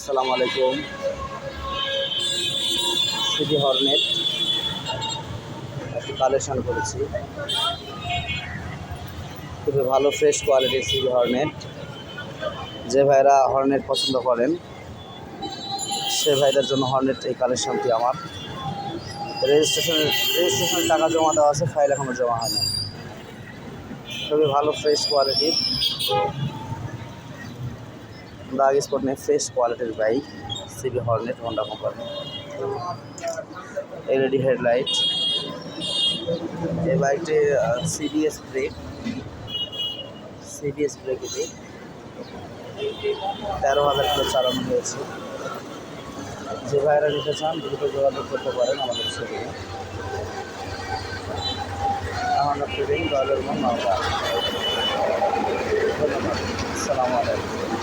আসসালামু আলাইকুম। City Hornet, একটি কালেকশন করেছি। খুবই ভালো ফ্রেশ কোয়ালিটির সিটি হর্নেট। যে ভাইরা হর্নেট পছন্দ করেন, সে ভাইদের জন্য হর্নেট এই কালেকশনটি আমার। রেজিস্ট্রেশনের রেজিস্ট্রেশনের টাকা জমা দেওয়া আছে ফাইল এখনও জমা হয় না খুবই ভালো ফ্রেশ কোয়ালিটির দাগ স্পট নেই ফ্রেশ কোয়ালিটির bike CB Hornet Honda company LED headlight এই বাইকটি সিবিএস ব্রেক সিবিএস ব্রেক এটি। তেরো হাজার কিলো চালানো হয়েছে। যে ভাইরা নিতে চান, দ্রুত যোগাযোগ করতে পারেন আমাদের সাথে আমার ফিরিং দলের মন মামলা ধন্যবাদ। আসসালামু আলাইকুম।